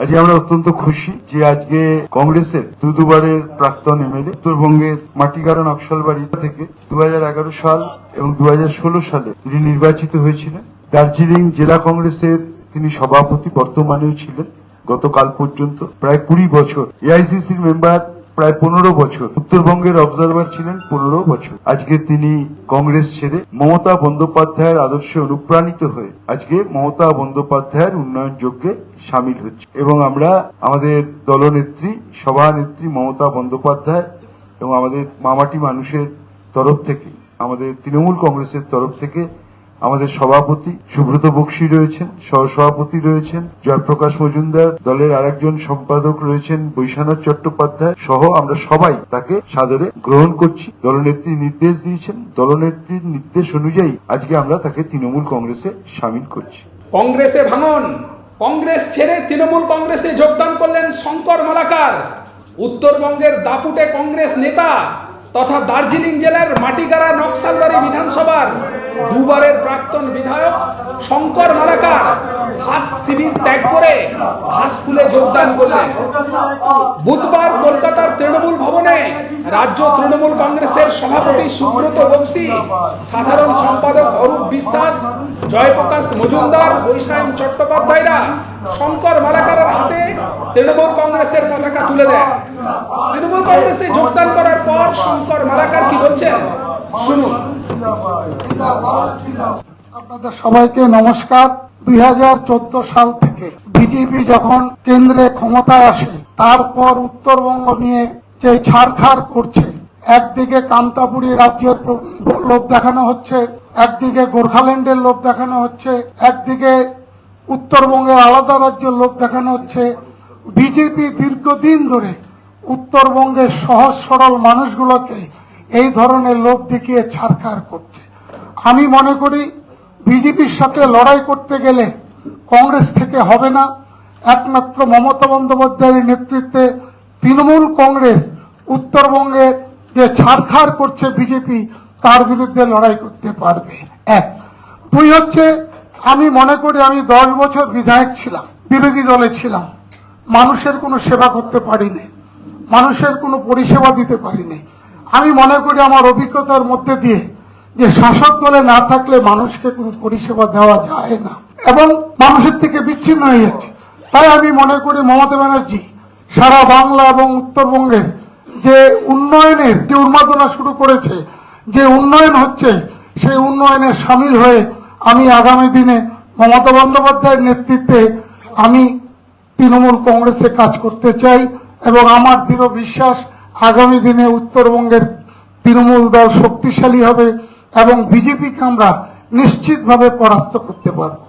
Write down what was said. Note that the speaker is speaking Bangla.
আজকে আমরা অত্যন্ত খুশি যে আজকে কংগ্রেসের দু দুবারের প্রাক্তন এমএলএ উত্তরবঙ্গের মাটিগাড়া নকশালবাড়ি থেকে দু হাজার এগারো সাল এবং দু হাজার ষোলো সালে তিনি নির্বাচিত হয়েছিলেন। দার্জিলিং জেলা কংগ্রেসের তিনি সভাপতি বর্তমানেও ছিলেন গতকাল পর্যন্ত। প্রায় কুড়ি বছর। এআইসিসির মেম্বার প্রায় পনেরো বছর। উত্তরবঙ্গের অবজারভার ছিলেন পনেরো বছর। আজকে তিনি কংগ্রেস ছেড়ে মমতা বন্দ্যোপাধ্যায়ের আদর্শে অনুপ্রাণিত হয়ে আজকে মমতা বন্দ্যোপাধ্যায়ের উন্নয়ন যজ্ঞে সামিল হচ্ছে। এবং আমরা আমাদের দলনেত্রী, সভানেত্রী মমতা বন্দ্যোপাধ্যায় এবং আমাদের মামাটি মানুষের তরফ থেকে, আমাদের তৃণমূল কংগ্রেসের তরফ থেকে আমাদের সভাপতি সুব্রত বক্সি রয়েছেন, সহসভাপতি রয়েছেন, জয়প্রকাশ মজুমদার দলের আরেকজন সম্পাদক রয়েছেন বৈশানাথ চট্টোপাধ্যায় সহ আমরা সবাই তাকে সাদরে গ্রহণ করছি। দলনেত্রী নির্দেশ দিয়েছেন, দলনেত্রীর নির্দেশ অনুযায়ী আজকে আমরা তাকে তৃণমূল কংগ্রেসে সামিল করছি। কংগ্রেসে ভাঙন, কংগ্রেস ছেড়ে তৃণমূল কংগ্রেসে যোগদান করলেন শঙ্কর মালাকার। উত্তরবঙ্গের দাপুটে কংগ্রেস নেতা তথা দার্জিলিং জেলার মাটিগাড়া নকশালবাড়ি বিধানসভার দুবারের প্রাক্তন বিধায়ক শঙ্কর মালাকার হাত শিবির ত্যাগ করে হাসপুলে যোগদান করলেন। বুধবার কলকাতার তৃণমূল ভবনে রাজ্য তৃণমূল কংগ্রেসের সভাপতি সুব্রত বক্সি, সাধারণ সম্পাদক অরূপ বিশ্বাস, জয়প্রকাশ মজুমদার, বৈশায়ন চট্টোপাধ্যায়রা শঙ্কর মালাকারের হাতে তৃণমূল কংগ্রেসের পতাকা তুলে দেয় তৃণমূল কংগ্রেসে যোগদান করার পর শঙ্কর মালাকার কি বলছেন? আপনাদের সবাইকে নমস্কার। দুই হাজার চোদ্দ সাল থেকে বিজেপি যখন কেন্দ্রে ক্ষমতায় আসে, তারপর উত্তরবঙ্গ নিয়ে যে ছাড়খাড় করছে, একদিকে কান্তাপুরী রাজ্যের লোভ দেখানো হচ্ছে, একদিকে গোর্খাল্যান্ডের লোভ দেখানো হচ্ছে, একদিকে উত্তরবঙ্গের আলাদা রাজ্যের লোভ দেখানো হচ্ছে। বিজেপি দীর্ঘদিন ধরে উত্তরবঙ্গের সহজ সরল মানুষগুলোকে এই ধরনের লোভ দেখিয়ে ছাড়খাড় করছে। আমি মনে করি, বিজেপির সাথে লড়াই করতে গেলে কংগ্রেস থেকে হবে না। একমাত্র মমতা বন্দ্যোপাধ্যায়ের নেতৃত্বে তৃণমূল কংগ্রেস উত্তরবঙ্গে যে ছাড়খাড় করছে বিজেপি, তার বিরুদ্ধে লড়াই করতে পারবে। এক। দুই হচ্ছে, আমি মনে করি আমি দশ বছর বিধায়ক ছিলাম, বিরোধী দলে ছিলাম। মানুষের কোনো সেবা করতে পারিনি। মানুষের কোনো পরিষেবা দিতে পারিনি। আমি মনে করি আমার অভিজ্ঞতার মধ্যে দিয়ে যে শাসক দলে না থাকলে মানুষকে কোনো পরিষেবা দেওয়া যায় না। এবং মানুষের থেকে বিচ্ছিন্ন হয়ে যাচ্ছে। তাই আমি মনে করি মমতা ব্যানার্জি সারা বাংলা এবং উত্তরবঙ্গের যে উন্নয়নের যে উন্মাদনা শুরু করেছে, যে উন্নয়ন হচ্ছে, সেই উন্নয়নে সামিল হয়ে আমি আগামী দিনে মমতা বন্দ্যোপাধ্যায়ের নেতৃত্বে আমি তৃণমূল কংগ্রেসে কাজ করতে চাই এবং আমার দৃঢ় বিশ্বাস আগামী দিনে উত্তরবঙ্গের তৃণমূল দল শক্তিশালী হবে এবং বিজেপিকে আমরা নিশ্চিতভাবে পরাস্ত করতে পারব।